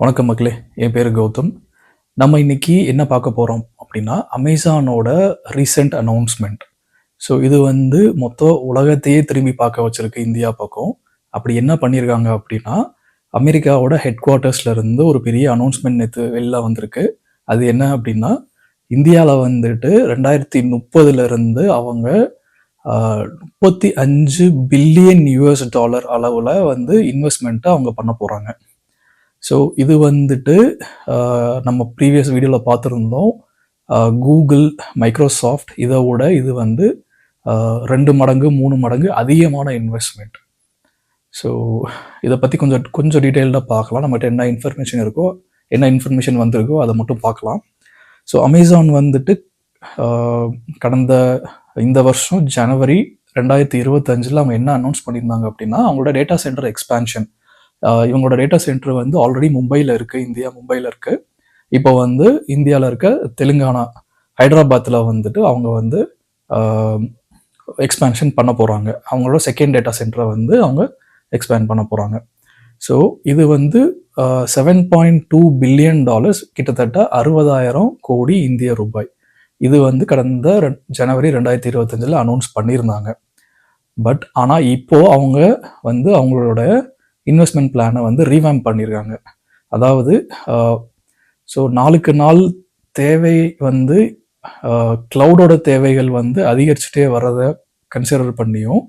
வணக்கம் மக்களே என் பேர் கௌதம். நம்ம இன்னைக்கு என்ன பார்க்க போகிறோம் அப்படின்னா அமேசானோட ரீசெண்ட் அனௌன்ஸ்மெண்ட் ஸோ இது வந்து மொத்த உலகத்தையே திரும்பி பார்க்க வச்சுருக்கு இந்தியா பக்கம். அப்படி என்ன பண்ணியிருக்காங்க அப்படின்னா அமெரிக்காவோட ஹெட் குவார்ட்டர்ஸ்லேருந்து ஒரு பெரிய அனௌன்ஸ்மெண்ட் நேற்று வெளில வந்திருக்கு. அது என்ன அப்படின்னா இந்தியாவில் வந்துட்டு ரெண்டாயிரத்தி முப்பதுலேருந்து அவங்க முப்பத்தி அஞ்சு பில்லியன் யூஎஸ் டாலர் அளவில் வந்து இன்வெஸ்ட்மெண்ட்டை அவங்க பண்ண போகிறாங்க ஸோ இது வந்துட்டு நம்ம ப்ரீவியஸ் வீடியோவில் பார்த்துருந்தோம். கூகுள் மைக்ரோசாஃப்ட் இதை விட இது வந்து ரெண்டு மடங்கு மூணு மடங்கு அதிகமான இன்வெஸ்ட்மெண்ட் ஸோ இதை பற்றி கொஞ்சம் கொஞ்சம் டீட்டெயில்டாக பார்க்கலாம். நம்மகிட்ட என்ன இன்ஃபர்மேஷன் இருக்கோ என்ன இன்ஃபர்மேஷன் வந்திருக்கோ அதை மட்டும் பார்க்கலாம். ஸோ அமேசான் வந்துட்டு கடந்த இந்த வருஷம் ஜனவரி ரெண்டாயிரத்தி இருபத்தஞ்சில் அவங்க என்ன அனௌன்ஸ் பண்ணியிருந்தாங்க அப்படின்னா அவங்களோட டேட்டா சென்டர் எக்ஸ்பான்ஷன் இவங்களோட டேட்டா சென்டர் வந்து ஆல்ரெடி மும்பையில் இருக்குது இந்தியா மும்பையில் இருக்குது இப்போ வந்து இந்தியாவில் இருக்க தெலுங்கானா ஹைதராபாத்தில் வந்துட்டு அவங்க வந்து எக்ஸ்பேன்ஷன் பண்ண போகிறாங்க அவங்களோட செகண்ட் டேட்டா சென்டரை வந்து அவங்க எக்ஸ்பேண்ட் பண்ண போகிறாங்க ஸோ இது வந்து seven point two billion dollars கிட்டத்தட்ட அறுபதாயிரம் கோடி இந்திய ரூபாய். இது வந்து கடந்த ஜனவரி ரெண்டாயிரத்தி இருபத்தஞ்சில் அனௌன்ஸ் பண்ணியிருந்தாங்க. பட் ஆனால் இப்போ அவங்க வந்து அவங்களோட இன்வெஸ்ட்மெண்ட் பிளானை வந்து ரீவேம் பண்ணியிருக்காங்க அதாவது ஸோ நாளுக்கு நாள் தேவை வந்து க்ளவுடோட தேவைகள் வந்து அதிகரிச்சுட்டே வர்றதை கன்சிடர் பண்ணியும்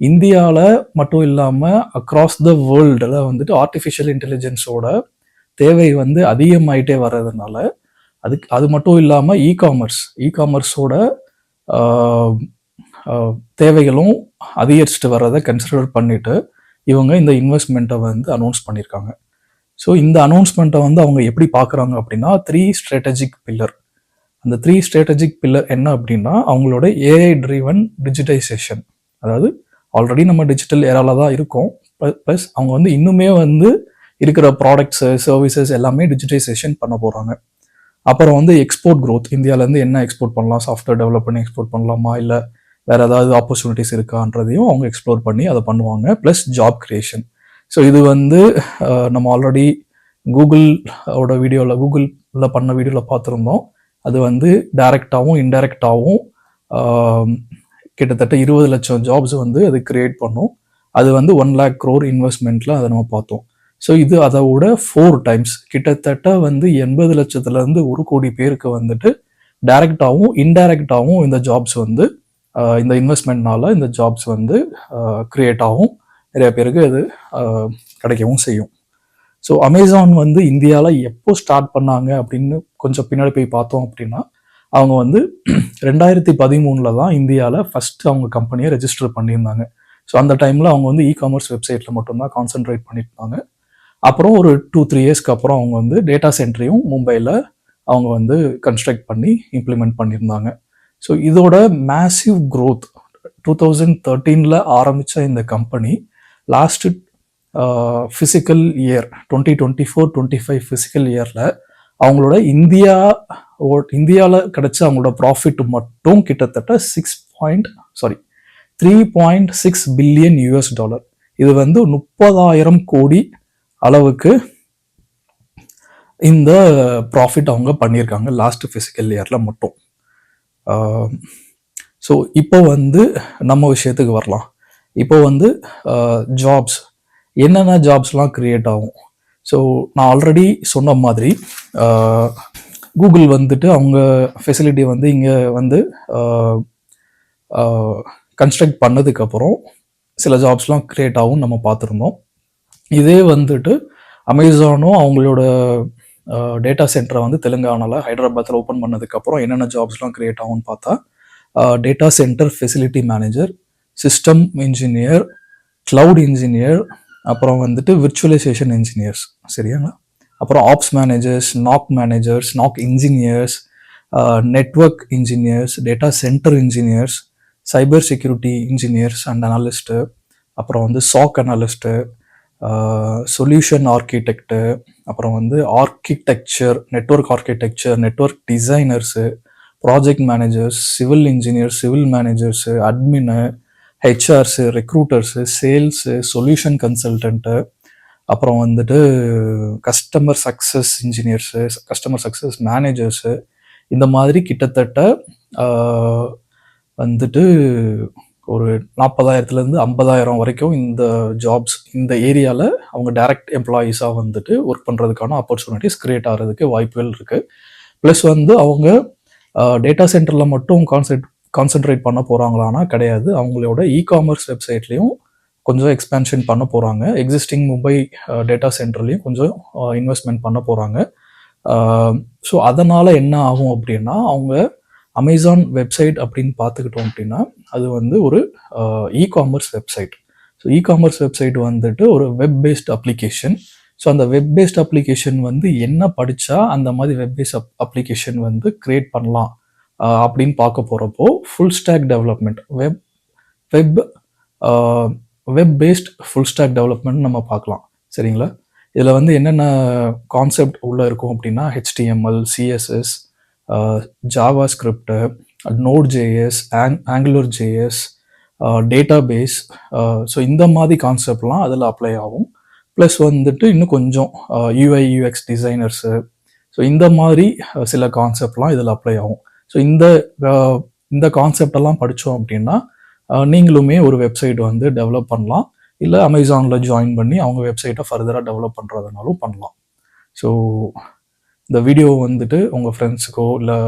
இந்தியாவில் மட்டும் இல்லாமல் அக்ராஸ் த வேர்ல்டில் வந்துட்டு ஆர்டிஃபிஷியல் இன்டெலிஜென்ஸோட தேவை வந்து அதிகமாயிட்டே வர்றதுனால அதுக்கு அது மட்டும் இல்லாமல் இ காமர்ஸ் இ காமர்ஸோட தேவைகளும் அதிகரிச்சுட்டு வர்றதை கன்சிடர் பண்ணிவிட்டு இவங்க இந்த இன்வெஸ்ட்மெண்ட்டை வந்து அனௌன்ஸ் பண்ணியிருக்காங்க ஸோ இந்த அனௌன்ஸ்மெண்ட்டை வந்து அவங்க எப்படி பார்க்குறாங்க அப்படின்னா த்ரீ ஸ்ட்ராட்டஜிக் பில்லர் அந்த த்ரீ ஸ்ட்ராட்டஜிக் பில்லர் என்ன அப்படின்னா அவங்களோட ஏஐ ட்ரிவன் டிஜிட்டைசேஷன் அதாவது ஆல்ரெடி நம்ம டிஜிட்டல் ஏரால தான் இருக்கோம். ப்ளஸ் அவங்க வந்து இன்னுமே வந்து இருக்கிற ப்ராடக்ட்ஸு சர்வீசஸ் எல்லாமே டிஜிட்டைசேஷன் பண்ண போகிறாங்க அப்புறம் வந்து எக்ஸ்போர்ட் க்ரோத் இந்தியாவிலேருந்து என்ன எக்ஸ்போர்ட் பண்ணலாம்? சாஃப்ட்வேர் டெவலப் பண்ணி எக்ஸ்போர்ட் பண்ணலாமா? இல்லை வேறு ஏதாவது ஆப்பர்ச்சுனிட்டிஸ் இருக்கான்றதையும் அவங்க எக்ஸ்ப்ளோர் பண்ணி அதை பண்ணுவாங்க ப்ளஸ் ஜாப் கிரியேஷன் ஸோ இது வந்து நம்ம ஆல்ரெடி கூகுளோட வீடியோவில் கூகுளில் பண்ண வீடியோவில் பார்த்துருந்தோம். அது வந்து டைரக்டாகவும் இன்டைரக்டாகவும் கிட்டத்தட்ட இருபது லட்சம் ஜாப்ஸ் வந்து அது கிரியேட் பண்ணும். அது வந்து ஒன் லேக் க்ரோர் இன்வெஸ்ட்மெண்ட்டில் அதை நம்ம பார்த்தோம். ஸோ இது அதை விட ஃபோர் டைம்ஸ் கிட்டத்தட்ட வந்து எண்பது லட்சத்துலேருந்து ஒரு கோடி பேருக்கு வந்துட்டு டைரக்டாகவும் இன்டைரக்டாகவும் இந்த ஜாப்ஸ் வந்து இந்த இன்வெஸ்ட்மெண்ட்னால இந்த ஜாப்ஸ் வந்து கிரியேட் ஆகும். நிறைய பேருக்கு அது கிடைக்கவும் செய்யும். ஸோ அமேசான் வந்து இந்தியாவில் எப்போ ஸ்டார்ட் பண்ணாங்க அப்படின்னு கொஞ்சம் பின்னாடி போய் பார்த்தோம் அப்படின்னா அவங்க வந்து ரெண்டாயிரத்தி பதிமூணில் தான் இந்தியாவில் ஃபஸ்ட்டு அவங்க கம்பெனியை ரெஜிஸ்டர் பண்ணியிருந்தாங்க. ஸோ அந்த டைமில் அவங்க வந்து இ காமர்ஸ் வெப்சைட்டில் மட்டும்தான் கான்சென்ட்ரேட் பண்ணியிருந்தாங்க. அப்புறம் ஒரு டூ த்ரீ இயர்ஸ்க்கு அப்புறம் அவங்க வந்து டேட்டா சென்டரையும் மும்பையில் அவங்க வந்து கன்ஸ்ட்ரக்ட் பண்ணி இம்ப்ளிமெண்ட் பண்ணியிருந்தாங்க. ஸோ இதோட மேசிவ் க்ரோத் டூ தௌசண்ட் தேர்ட்டீனில் ஆரம்பித்த இந்த company last fiscal year twenty twenty four twenty five fiscal இயரில் அவங்களோட இந்தியா இந்தியாவில் கிடைச்ச அவங்களோட ப்ராஃபிட் மட்டும் கிட்டத்தட்ட six point sorry three point six billion US dollar இது வந்து முப்பதாயிரம் கோடி அளவுக்கு இந்த ப்ராஃபிட் அவங்க பண்ணியிருக்காங்க லாஸ்ட் ஃபிசிக்கல் இயரில் மட்டும். ஸோ இப்போ வந்து நம்ம விஷயத்துக்கு வரலாம். இப்போ வந்து ஜாப்ஸ் என்னென்ன ஜாப்ஸ்லாம் க்ரியேட் ஆகும்? ஸோ நான் ஆல்ரெடி சொன்ன மாதிரி கூகுள் வந்துட்டு அவங்க ஃபெசிலிட்டி வந்து இங்கே வந்து கன்ஸ்ட்ரக்ட் பண்ணதுக்கப்புறம் சில ஜாப்ஸ்லாம் க்ரியேட் ஆகும் நம்ம பார்த்துருந்தோம். இதே வந்துட்டு அமேசானும் அவங்களோட டேட்டா சென்டரை வந்து தெலுங்கானாவில் ஹைதராபாத்தில் ஓப்பன் பண்ணதுக்கப்புறம் என்னென்ன ஜாப்ஸ்லாம் க்ரியேட் ஆகும்னு பார்த்தா data centre facility manager system engineer cloud engineer அப்புறம் வந்துட்டு விர்ச்சுவலைசேஷன் இன்ஜினியர்ஸ் சரியாங்களா? அப்புறம் ops managers NOC managers NOC engineers network engineers data centre engineers cyber security engineers and analyst அப்புறம் வந்து சாக் அனாலிஸ்ட்டு சொல்யூஷன் ஆர்கிடெக்டு அப்புறம் வந்து architecture network architecture network designers project managers civil engineer civil managers admin HRs recruiters sales solution consultant அப்புறம் வந்துட்டு customer success engineers customer success managers இந்த மாதிரி கிட்டத்தட்ட வந்துட்டு ஒரு நாற்பதாயிரத்துலேருந்து ஐம்பதாயிரம் வரைக்கும் இந்த ஜாப்ஸ் இந்த ஏரியாவில் அவங்க டைரக்ட் எம்ப்ளாயீஸாக வந்துட்டு ஒர்க் பண்ணுறதுக்கான ஆப்பர்ச்சுனிட்டிஸ் க்ரியேட் ஆகிறதுக்கு வாய்ப்புகள் இருக்குது ப்ளஸ் வந்து அவங்க டேட்டா சென்டரில் மட்டும் கான்சென்ட் கான்சென்ட்ரேட் பண்ண போகிறாங்களான்னா கிடையாது. அவங்களோட இ காமர்ஸ் வெப்சைட்லேயும் கொஞ்சம் எக்ஸ்பேன்ஷன் பண்ண போகிறாங்க எக்ஸிஸ்டிங் மும்பை டேட்டா சென்டர்லேயும் கொஞ்சம் இன்வெஸ்ட்மெண்ட் பண்ண போகிறாங்க ஸோ அதனால் என்ன ஆகும் அப்படின்னா அவங்க அமேசான் வெப்சைட் அப்படின்னு பார்த்துக்கிட்டோம் அப்படின்னா அது வந்து ஒரு e commerce website so e commerce website வந்துட்டு ஒரு வெப் பேஸ்ட் அப்ளிகேஷன் ஸோ அந்த வெப் பேஸ்ட் அப்ளிகேஷன் வந்து என்ன படித்தா அந்த மாதிரி வெப் பேஸ்ட் அப்ளிகேஷன் வந்து கிரியேட் பண்ணலாம். அப்படின்னு பார்க்க போகிறப்போ full stack development web web web based full stack development நம்ம பார்க்கலாம். சரிங்களா? இதில் வந்து என்னென்ன கான்செப்ட் உள்ளே இருக்கும் அப்படின்னா HTML CSS JavaScript Node JS ஆங் Angular JS database so இந்த மாதிரி கான்செப்ட்லாம் அதில் அப்ளை ஆகும். ப்ளஸ் வந்துட்டு இன்னும் கொஞ்சம் யூஐ யூஎக்ஸ் டிசைனர்ஸு ஸோ இந்த மாதிரி uh, சில கான்செப்ட்லாம் இதில் அப்ளை ஆகும். ஸோ இந்த uh, இந்த கான்செப்டெல்லாம் படித்தோம் அப்படின்னா uh, நீங்களுமே ஒரு வெப்சைட் வந்து டெவலப் பண்ணலாம். இல்லை அமேசானில் ஜாயின் பண்ணி அவங்க வெப்சைட்டை ஃபர்தராக டெவலப் பண்ணுறதுனாலும் பண்ணலாம். ஸோ இந்த வீடியோ வந்துட்டு உங்கள் ஃப்ரெண்ட்ஸுக்கோ இல்லை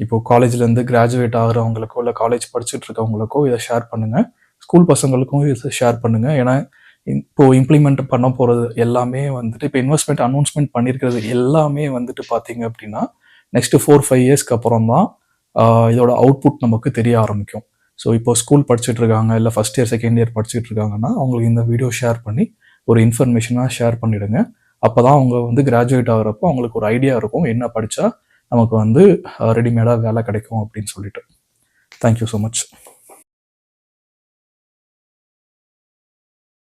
இப்போ காலேஜ்லேருந்து கிராஜுவேட் ஆகிறவங்களுக்கோ இல்லை காலேஜ் படிச்சுட்டு இருக்கவங்களுக்கோ இதை ஷேர் பண்ணுங்கள் ஸ்கூல் பசங்களுக்கும் இதை ஷேர் பண்ணுங்கள் ஏன்னா இப்போ இம்ப்ளிமெண்ட் பண்ண போகிறது எல்லாமே வந்துட்டு இப்போ இன்வெஸ்ட்மெண்ட் அனௌன்ஸ்மெண்ட் பண்ணியிருக்கிறது எல்லாமே வந்துட்டு பார்த்தீங்க அப்படின்னா நெக்ஸ்ட்டு ஃபோர் ஃபைவ் இயர்ஸ்க்கு அப்புறம் தான் இதோட அவுட்புட் நமக்கு தெரிய ஆரம்பிக்கும். ஸோ இப்போ ஸ்கூல் படிச்சுட்டு இருக்காங்க இல்லை ஃபஸ்ட் இயர் செகண்ட் இயர் படிச்சுட்டு இருக்காங்கன்னா அவங்களுக்கு இந்த வீடியோ ஷேர் பண்ணி ஒரு இன்ஃபர்மேஷனாக ஷேர் பண்ணிவிடுங்க அப்போ தான் அவங்க வந்து கிராஜுவேட் ஆகிறப்போ அவங்களுக்கு ஒரு ஐடியா இருக்கும். என்ன படித்தா நமக்கு வந்து uh, ரெடிமேடாக வேலை கிடைக்கும் அப்படின்னு சொல்லிட்டு. Thank you so much